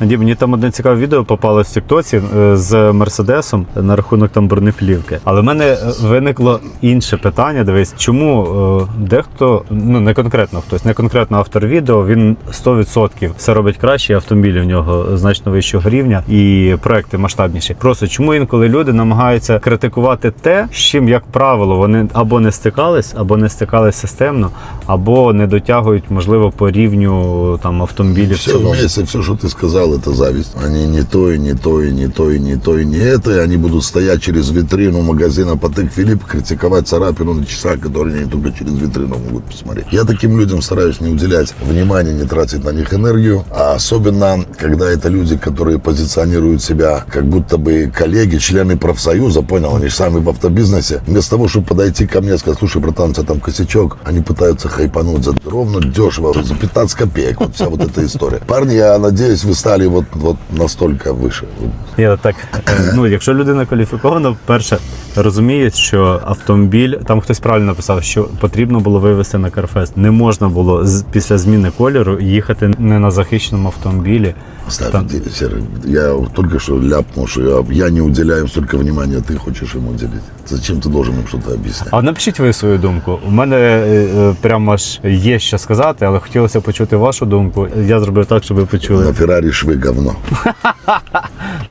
Ді, мені там одне цікаве відео попалось в Тіктоці е, з Мерседесом на рахунок там бронеплівки. Але в мене е, виникло інше питання. Дивись, чому е, дехто, ну не конкретно хтось, не конкретно автор відео, він 100% все робить краще, автомобілі в нього значно вищого рівня і проекти масштабніші. Просто чому інколи люди намагаються критикувати те, з чим, як правило, вони або не стикались, або не стикались системно, або не дотягують, можливо, по рівню там автомобілів. в Все цілому. вместе, все, что ты сказал, это зависть. Они не то, и не то, и не то, и не то, и не это. И они будут стоять через витрину магазина Патык Филипп, критиковать царапину на часах, которые они только через витрину могут посмотреть. Я таким людям стараюсь не уделять внимания, не тратить на них энергию. А особенно, когда это люди, которые позиционируют себя как будто бы коллеги, члены профсоюза, понял, они же сами в автобизнесе. Вместо того, чтобы подойти ко мне и сказать, слушай, братан, у тебя там косячок, они пытаются хайпануть за ровно дешево, за 15 копеек. Вот вся вот эта история. Парни, я надеюсь, вы стали вот, вот настолько выше. Я так, е, ну якщо людина кваліфікована, перше розуміє, що автомобіль, там хтось правильно написав, що потрібно було вивезти на Карфест. Не можна було з після зміни кольору їхати не на захищеному автомобілі. Ставь, Там- ты, Серый, я только что ляпнул, что я, я не уделяю им столько внимания, ты хочешь ему уделить. Зачем ты должен им что-то объяснять? А напишіть ви свою думку. У мене е, е, прямо аж є що сказати, але хотілося почути вашу думку. Я зробив так, щоб ви почули. На Феррари швы говно.